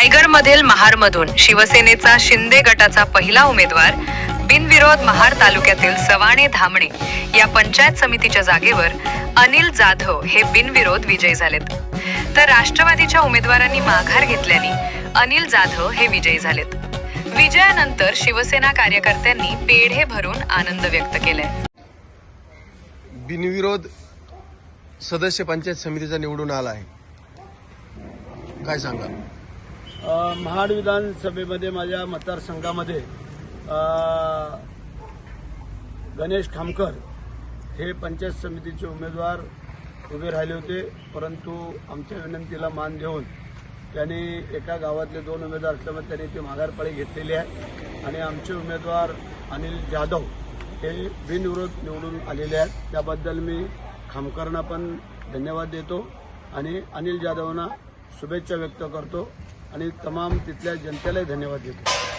रायगडमधील महारमधून शिवसेनेचा शिंदे गटाचा पहिला उमेदवार बिनविरोध महार तालुक्यातील सवाणे धामणे या पंचायत समितीच्या जागेवर अनिल जाधव हे बिनविरोध विजयी झालेत. तर राष्ट्रवादीच्या उमेदवारांनी माघार घेतल्याने अनिल जाधव हे विजयी झालेत. विजयानंतर शिवसेना कार्यकर्त्यांनी पेढे भरून आनंद व्यक्त केलाय. बिनविरोध सदस्य पंचायत समितीचा निवडून आला आहे. काय सांगा महाड विधानसभेमध्ये माझ्या मतदारसंघामध्ये गणेश खामकर हे पंचायत समितीचे उमेदवार उभे राहिले होते. परंतु आमच्या विनंतीला मान देऊन त्यांनी एका गावातले दोन उमेदवार असल्यामुळे त्यांनी ती माघारपाळी घेतलेली आहे. आणि आमचे उमेदवार अनिल जाधव हे बिनविरोध निवडून आलेले आहेत. त्याबद्दल मी खामकरांना पण धन्यवाद देतो आणि अनिल जाधवांना शुभेच्छा व्यक्त करतो. आणि तमाम तिथल्या जनतेलाही धन्यवाद देतो.